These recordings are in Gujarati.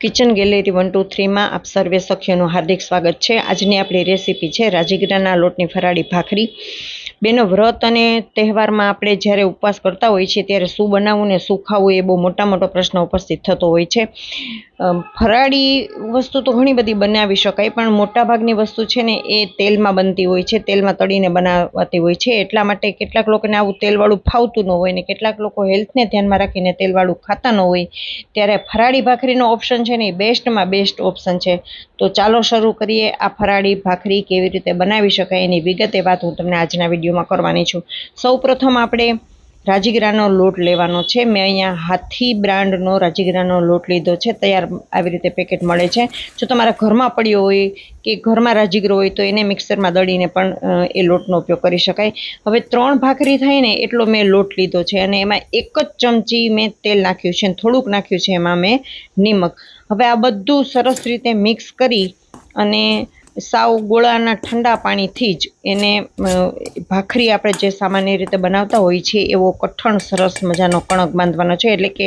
કિચન ગેલેરી વન, ટુ, થ્રીમાં આપ સર્વે સખીઓનું હાર્દિક સ્વાગત છે. આજની આપણી રેસીપી છે રાજીગીરાના લોટની ફરાળી ભાખરી. બેનો વ્રત અને તહેવારમાં આપણે જ્યારે ઉપવાસ કરતા હોઈએ છીએ, ત્યારે શું બનાવવું ને શું ખાવું એ બહુ મોટા મોટો પ્રશ્ન ઉપસ્થિત થતો હોય છે. ફરાળી વસ્તુ તો ઘણી બધી બનાવી શકાય, પણ મોટાભાગની વસ્તુ છે ને એ તેલમાં બનતી હોય છે, તેલમાં તળીને બનાવાતી હોય છે. એટલા માટે કેટલાક લોકોને આવું તેલવાળું ફાવતું ન હોય ને કેટલાક લોકો હેલ્થને ધ્યાનમાં રાખીને તેલવાળું ખાતા ન હોય, ત્યારે ફરાળી ભાખરીનો ઓપ્શન છે ને એ બેસ્ટમાં બેસ્ટ ઓપ્શન છે. તો ચાલો શરૂ કરીએ આ ફરાળી ભાખરી કેવી રીતે બનાવી શકાય એની વિગતે વાત હું તમને આજના વિડીયોમાં કરવાની છું. સૌપ્રથમ આપણે રાજીગીરાનો લોટ લેવાનો છે. મેં અહીંયા હાથી બ્રાન્ડનો રાજીગીરાનો લોટ લીધો છે. તૈયાર આવી રીતે પેકેટ મળે છે. જો તમારા ઘરમાં પડ્યો હોય કે ઘરમાં રાજીગરો હોય તો એને મિક્સરમાં દળીને પણ એ લોટનો ઉપયોગ કરી શકાય. હવે ત્રણ ભાખરી થાય ને એટલો મેં લોટ લીધો છે અને એમાં એક જ ચમચી મેં તેલ નાખ્યું છે અને થોડુંક નાખ્યું છે એમાં મેં નિમક. હવે આ બધું સરસ રીતે મિક્સ કરી અને સાવ ગોળાના ઠંડા પાણીથી જ એને ભાખરી આપણે જે સામાન્ય રીતે બનાવતા હોઈએ છીએ એવો કઠણ સરસ મજાનો કણક બાંધવાનો છે, એટલે કે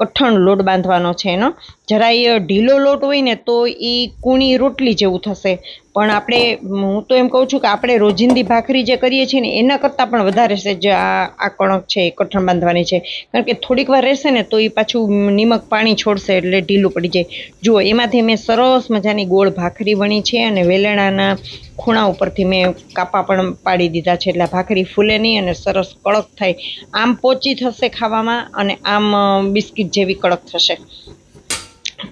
કઠણ લોટ બાંધવાનો છે એનો. જરાય ઢીલો લોટ હોય ને તો એ કૂણી રોટલી જેવું થશે. પણ આપણે, હું તો એમ કહું છું કે આપણે રોજિંદી ભાખરી જે કરીએ છીએ ને, એના કરતાં પણ વધારે છે જે આ કણક છે, એ કઠણ બાંધવાની છે. કારણ કે થોડીક વાર રહેશે ને તો એ પાછું નિમક પાણી છોડશે એટલે ઢીલું પડી જાય. જુઓ, એમાંથી મેં સરસ મજાની ગોળ ભાખરી વણી છે અને વેલણાના ખૂણા ઉપરથી મેં કાપા પણ પાડી દીધા છે એટલે ભાખરી ફૂલે નહીં અને સરસ કડક થાય. આમ પોચી થશે ખાવામાં અને આમ બિસ્કિટ જેવી કડક થશે.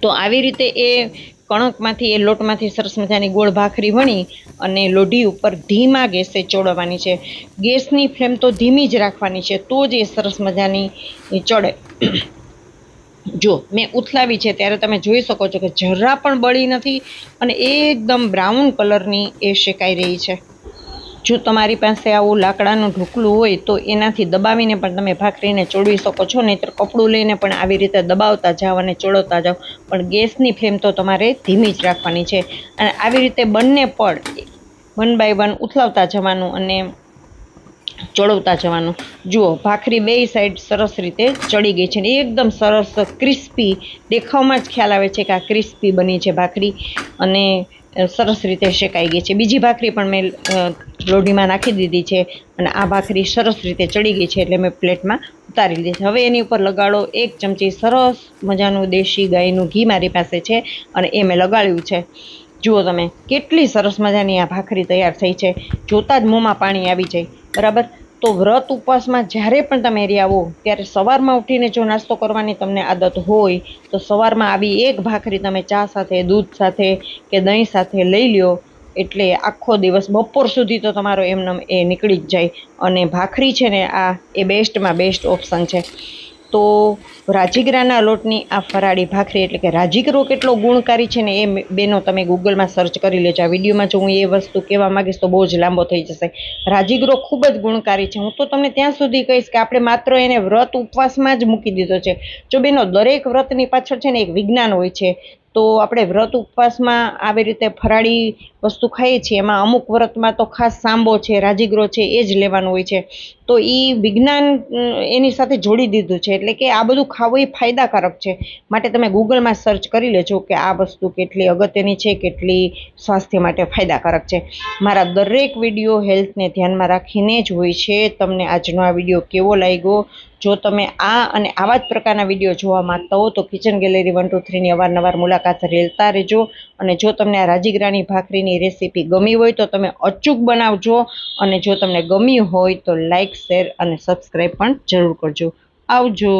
તો આવી રીતે એ કણકમાંથી, એ લોટમાંથી સરસ મજાની ગોળ ભાખરી વણી અને લોઢી ઉપર ધીમા ગેસે ચોડવાની છે. ગેસની ફ્લેમ તો ધીમી જ રાખવાની છે, તો જ એ સરસ મજાની ચડે. જો, મેં ઉથલાવી છે, ત્યારે તમે જોઈ શકો છો કે જરા પણ બળી નથી અને એકદમ બ્રાઉન કલરની એ શેકાઈ રહી છે. જો તમારી પાસે આવું લાકડાનું ઢોકળું હોય તો એનાથી દબાવીને પણ તમે ભાખરીને ચોળવી શકો છો, નહીંતર કપડું લઈને પણ આવી રીતે દબાવતા જાઓ અને ચોળવતા જાઓ. પણ ગેસની ફ્લેમ તો તમારે ધીમી જ રાખવાની છે. અને આવી રીતે બંને પણ વન બાય વન ઉથલાવતા જવાનું અને ચડવતા જવાનું. જુઓ, ભાખરી બે સાઈડ સરસ રીતે ચડી ગઈ છે ને એકદમ સરસ ક્રિસ્પી દેખાવમાં જ ખ્યાલ આવે છે કે આ ક્રિસ્પી બની છે ભાખરી. અને સરસ રીતે શેકાઈ ગઈ છે. બીજી ભાખરી પણ મેં લોઢીમાં નાખી દીધી છે અને આ ભાખરી સરસ રીતે ચડી ગઈ છે એટલે મેં પ્લેટમાં ઉતારી લીધી છે. હવે એની ઉપર લગાડો એક ચમચી સરસ મજાનું દેશી ગાયનું ઘી મારી પાસે છે અને એ મેં લગાડ્યું છે. જુઓ તમે, કેટલી સરસ મજાની આ ભાખરી તૈયાર થઈ છે. જોતાં જ મોંમાં પાણી આવી જાય. બરાબર? તો વ્રત ઉપવાસમાં જ્યારે પણ તમે એરી આવો, ત્યારે સવારમાં ઉઠીને જો નાસ્તો કરવાની તમને આદત હોય, તો સવારમાં આવી એક ભાખરી તમે ચા સાથે, દૂધ સાથે કે દહીં સાથે લઈ લ્યો. એટલે આખો દિવસ બપોર સુધી તો તમારો એમનેમ એ નીકળી જ જાય. અને ભાખરી છે ને આ એ બેસ્ટમાં બેસ્ટ ઓપ્શન છે. તો રાજીગરાના લોટની આ ફરાળી ભાખરી એટલે કે રાજીગરો કેટલો ગુણકારી છે ને એ બેનો તમે ગૂગલમાં સર્ચ કરી લેજો. આ વિડીયોમાં જો હું એ વસ્તુ કહેવા માંગીશ તો બહુ જ લાંબો થઈ જશે. રાજીગરો ખૂબ જ ગુણકારી છે. હું તો તમને ત્યાં સુધી કહીશ કે આપણે માત્ર એને વ્રત ઉપવાસમાં જ મૂકી દીધો છે. જો બેનો દરેક વ્રતની પાછળ છે ને એક વિજ્ઞાન હોય છે, તો આપણે વ્રત ઉપવાસમાં આવી રીતે ફરાળી વસ્તુ ખાઈએ છીએ. એમાં અમુક વ્રતમાં તો ખાસ સાંબો છે, રાજીગ્રો છે, એ જ લેવાનું હોય છે. તો એ વિજ્ઞાન એની સાથે જોડી દીધું છે. એટલે કે આ બધું ખાવું એ ફાયદાકારક છે. માટે તમે ગૂગલમાં સર્ચ કરી લેજો કે આ વસ્તુ કેટલી અગત્યની છે, કેટલી સ્વાસ્થ્ય માટે ફાયદાકારક છે. મારા દરેક વીડિયો હેલ્થને ધ્યાનમાં રાખીને જ હોય છે. તમને આજનો આ વીડિયો કેવો લાગ્યો? જો તમે આ અને આવા જ પ્રકારના વીડિયો જોવા માગતા હો, તો કિચન ગેલેરી વન ટુ થ્રીની અવારનવાર મુલાકાત લેતા રહેજો. અને જો તમને આ રાજીગરાની ભાખરીની રેસીપી ગમી હોય, તો તમે અચૂક બનાવજો. અને જો તમને ગમી હોય, તો શેર અને સબસ્ક્રાઈબ પણ જરૂર કરજો. આવજો.